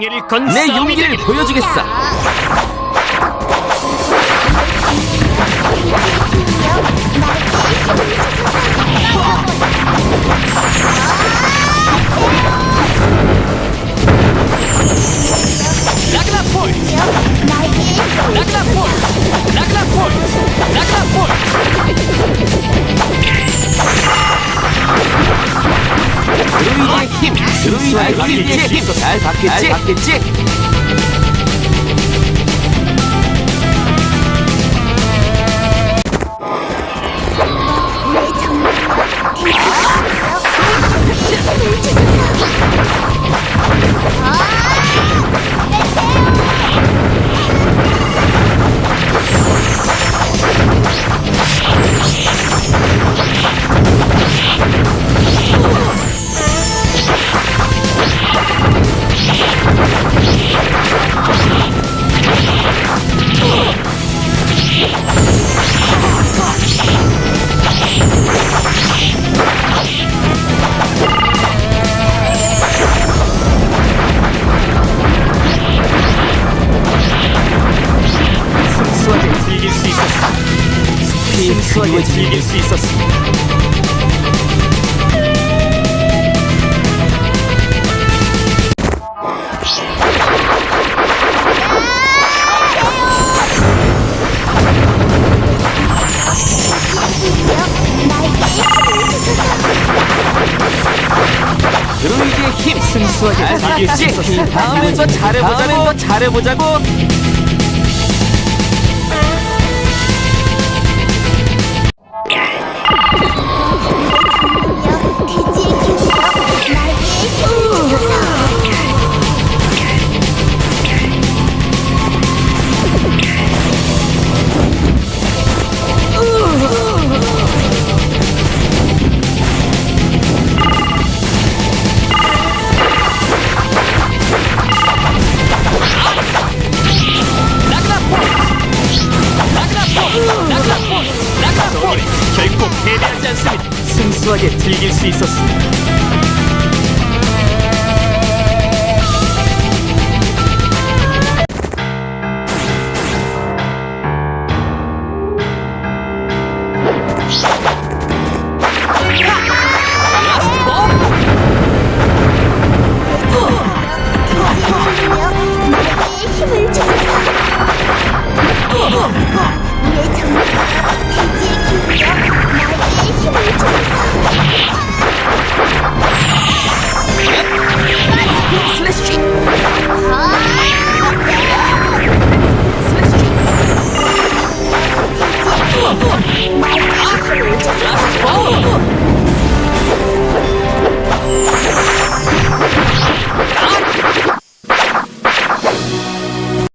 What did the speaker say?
명예를 건 내 용기를. 보여주겠어. 라그나 폴 잘 받겠지? 잘 받겠지? 순수하게 즐길 수 힘, 잘 즐길 수 받겠지? 있었어 다음엔 더 잘해보자고. 다음엔 더 잘해보자고. 순수하게 즐길 수 있었어